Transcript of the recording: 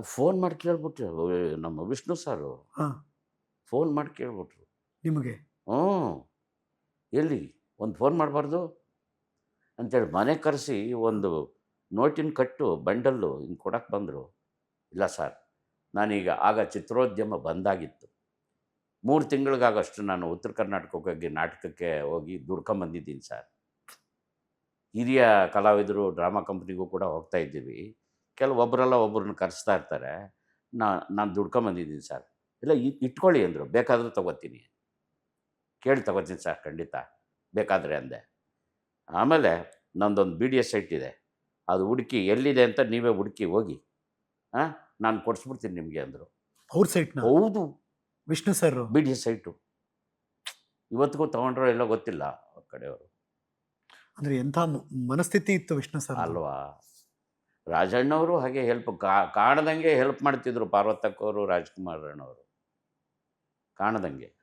Phone ಮಾಡಿ ಕೇಳ್ಬಿಟ್ರು ನಮ್ಮ ವಿಷ್ಣು ಸಾರು. ಹಾಂ. ಫೋನ್ ಮಾಡಿ ಕೇಳ್ಬಿಟ್ರು. ನಿಮಗೆ? ಹ್ಞೂ. ಎಲ್ಲಿ? ಒಂದು ಫೋನ್ ಮಾಡಬಾರ್ದು? ಅಂತೇಳಿ ಮನೆ ಕರೆಸಿ ಒಂದು ನೋಟಿನ ಕಟ್ಟು ಬಂಡಲ್ಲು ಹಿಂಗೆ ಕೊಡಕ್ಕೆ ಬಂದರು. ಇಲ್ಲ ಸರ್ ನಾನೀಗ ಆಗ ಚಿತ್ರೋದ್ಯಮ ಬಂದಾಗಿತ್ತು. ಮೂರು ತಿಂಗಳಿಗಾಗಷ್ಟು ನಾನು ಉತ್ತರ ಕರ್ನಾಟಕಕ್ಕೆ ನಾಟಕಕ್ಕೆ ಹೋಗಿ ದುಡ್ಕೊಂಬಂದಿದ್ದೀನಿ ಸರ್. ಹಿರಿಯ ಕಲಾವಿದರು ಡ್ರಾಮಾ ಕಂಪ್ನಿಗೂ ಕೂಡ ಹೋಗ್ತಾ ಇದ್ದೀವಿ. ಕೆಲವೊಬ್ಬರೆಲ್ಲ ಒಬ್ಬರನ್ನ ಕರೆಸ್ತಾ ಇರ್ತಾರೆ. ನಾ ನಾನು ದುಡ್ಕೊಂಬಂದಿದ್ದೀನಿ ಸರ್. ಇಲ್ಲ ಇಟ್ಕೊಳ್ಳಿ ಅಂದರು. ಬೇಕಾದರೂ ತೊಗೋತೀನಿ. ಕೇಳಿ ತಗೋತೀನಿ ಸರ್ ಖಂಡಿತ. ಬೇಕಾದರೆ ಅಂದೆ. ಆಮೇಲೆ ನಂದೊಂದು ಬಿ ಡಿ ಎಸ್ ಸೈಟ್ ಇದೆ. ಅದು ಹುಡುಕಿ ಎಲ್ಲಿದೆ ಅಂತ ನೀವೇ ಹುಡುಕಿ ಹೋಗಿ ಹಾಂ ನಾನು ಕೊಡಿಸ್ಬಿಡ್ತೀನಿ ನಿಮಗೆ ಅಂದರು. ಅವ್ರ ಸೈಟ್ನ ಹೌದು. Vishnu sir B D S site ಇವತ್ತಿಗೂ ತೊಗೊಂಡ್ರೋ ಎಲ್ಲೋ ಗೊತ್ತಿಲ್ಲ ಅವ್ರ ಕಡೆಯವರು. ಅಂದರೆ ಎಂಥ ಮನಸ್ಥಿತಿ ಇತ್ತು ವಿಷ್ಣು ಸರ್ ಅಲ್ವಾ? ರಾಜಣ್ಣವರು ಹಾಗೆ ಹೆಲ್ಪ್ ಕಾಣದಂಗೆ ಹೆಲ್ಪ್ ಮಾಡ್ತಿದ್ರು ಪಾರ್ವತಕ್ಕವರು ರಾಜ್ಕುಮಾರ್ ಅಣ್ಣವರು ಕಾಣದಂಗೆ.